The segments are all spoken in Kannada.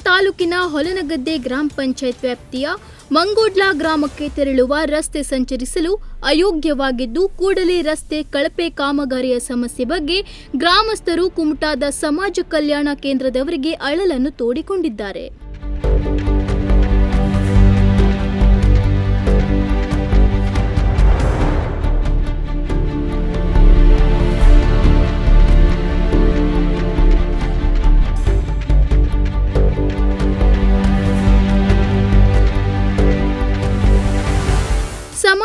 ತಾಲೂಕಿನ ಹೊಲನಗದ್ದೆ ಗ್ರಾಮ ಪಂಚಾಯತ್ ವ್ಯಾಪ್ತಿಯ ಮಂಗೋಡ್ಲಾ ಗ್ರಾಮಕ್ಕೆ ತೆರಳುವ ರಸ್ತೆ ಸಂಚರಿಸಲು ಅಯೋಗ್ಯವಾಗಿದ್ದು, ಕೂಡಲೇ ರಸ್ತೆ ಕಳಪೆ ಕಾಮಗಾರಿಯ ಸಮಸ್ಯೆ ಬಗ್ಗೆ ಗ್ರಾಮಸ್ಥರು ಕುಮಟಾದ ಸಮಾಜ ಕಲ್ಯಾಣ ಕೇಂದ್ರದವರಿಗೆ ಅಳಲನ್ನು ತೋಡಿಕೊಂಡಿದ್ದಾರೆ.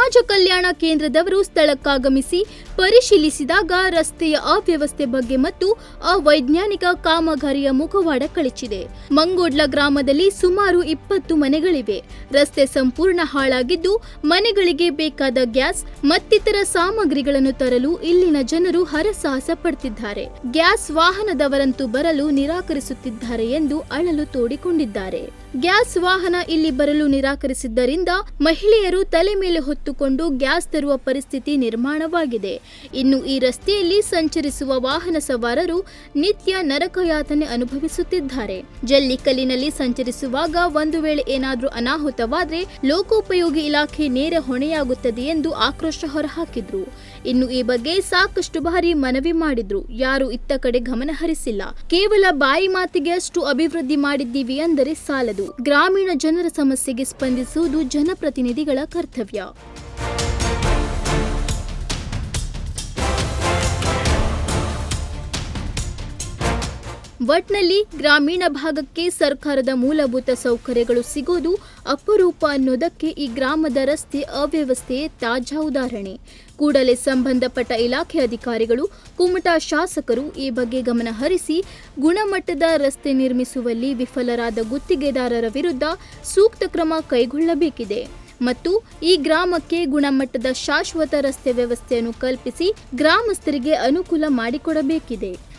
ಸಮಾಜ ಕಲ್ಯಾಣ ಕೇಂದ್ರದವರು ಸ್ಥಳಕ್ಕಾಗಮಿಸಿ ಪರಿಶೀಲಿಸಿದಾಗ ರಸ್ತೆಯ ಅವ್ಯವಸ್ಥೆ ಬಗ್ಗೆ ಮತ್ತು ಅವೈಜ್ಞಾನಿಕ ಕಾಮಗಾರಿಯ ಮುಖವಾಡ ಕಳಚಿದೆ. ಮಂಗೋಡ್ಲ ಗ್ರಾಮದಲ್ಲಿ ಸುಮಾರು ಇಪ್ಪತ್ತು ಮನೆಗಳಿವೆ. ರಸ್ತೆ ಸಂಪೂರ್ಣ ಹಾಳಾಗಿದ್ದು ಮನೆಗಳಿಗೆ ಬೇಕಾದ ಗ್ಯಾಸ್, ಮತ್ತಿತರ ಸಾಮಗ್ರಿಗಳನ್ನು ತರಲು ಇಲ್ಲಿನ ಜನರು ಹರಸಾಹಸ ಪಡ್ತಿದ್ದಾರೆ. ಗ್ಯಾಸ್ ವಾಹನದವರಂತೂ ಬರಲು ನಿರಾಕರಿಸುತ್ತಿದ್ದಾರೆ ಎಂದು ಅಳಲು ತೋಡಿಕೊಂಡಿದ್ದಾರೆ. ಗ್ಯಾಸ್ ವಾಹನ ಇಲ್ಲಿ ಬರಲು ನಿರಾಕರಿಸಿದ್ದರಿಂದ ಮಹಿಳೆಯರು ತಲೆ ಮೇಲೆ ಹೊತ್ತುಕೊಂಡು ಗ್ಯಾಸ್ ತರುವ ಪರಿಸ್ಥಿತಿ ನಿರ್ಮಾಣವಾಗಿದೆ. ಇನ್ನು ಈ ರಸ್ತೆಯಲ್ಲಿ ಸಂಚರಿಸುವ ವಾಹನ ಸವಾರರು ನಿತ್ಯ ನರಕಯಾತನೆ ಅನುಭವಿಸುತ್ತಿದ್ದಾರೆ. ಜಲ್ಲಿಕಲ್ಲಿನಲ್ಲಿ ಸಂಚರಿಸುವಾಗ ಒಂದು ವೇಳೆ ಏನಾದರೂ ಅನಾಹುತವಾದರೆ ಲೋಕೋಪಯೋಗಿ ಇಲಾಖೆ ನೇರ ಹೊಣೆಯಾಗುತ್ತದೆ ಎಂದು ಆಕ್ರೋಶ ಹೊರಹಾಕಿದ್ರು. ಇನ್ನು ಈ ಬಗ್ಗೆ ಸಾಕಷ್ಟು ಬಾರಿ ಮನವಿ ಮಾಡಿದ್ರು. ಯಾರು ಇತ್ತ ಕಡೆ ಗಮನ ಹರಿಸಿಲ್ಲ. ಕೇವಲ ಬಾಯಿ ಮಾತಿಗೆ ಅಷ್ಟು ಅಭಿವೃದ್ಧಿ ಮಾಡಿದ್ದೀವಿ ಅಂದರೆ ಸಾಲದು. ಗ್ರಾಮೀಣ ಜನರ ಸಮಸ್ಯೆಗೆ ಸ್ಪಂದಿಸುವುದು ಜನಪ್ರತಿನಿಧಿಗಳ ಕರ್ತವ್ಯ. ಒಟ್ನಲ್ಲಿ ಗ್ರಾಮೀಣ ಭಾಗಕ್ಕೆ ಸರ್ಕಾರದ ಮೂಲಭೂತ ಸೌಕರ್ಯಗಳು ಸಿಗೋದು ಅಪರೂಪ ಅನ್ನೋದಕ್ಕೆ ಈ ಗ್ರಾಮದ ರಸ್ತೆ ಅವ್ಯವಸ್ಥೆಯೇ ತಾಜಾ ಉದಾಹರಣೆ. ಕೂಡಲೇ ಸಂಬಂಧಪಟ್ಟ ಇಲಾಖೆ ಅಧಿಕಾರಿಗಳು, ಕುಮಟಾ ಶಾಸಕರು ಈ ಬಗ್ಗೆ ಗಮನ ಹರಿಸಿ ಗುಣಮಟ್ಟದ ರಸ್ತೆ ನಿರ್ಮಿಸುವಲ್ಲಿ ವಿಫಲರಾದ ಗುತ್ತಿಗೆದಾರರ ವಿರುದ್ಧ ಸೂಕ್ತ ಕ್ರಮ ಕೈಗೊಳ್ಳಬೇಕಿದೆ. ಮತ್ತು ಈ ಗ್ರಾಮಕ್ಕೆ ಗುಣಮಟ್ಟದ ಶಾಶ್ವತ ರಸ್ತೆ ವ್ಯವಸ್ಥೆಯನ್ನು ಕಲ್ಪಿಸಿ ಗ್ರಾಮಸ್ಥರಿಗೆ ಅನುಕೂಲ ಮಾಡಿಕೊಡಬೇಕಿದೆ.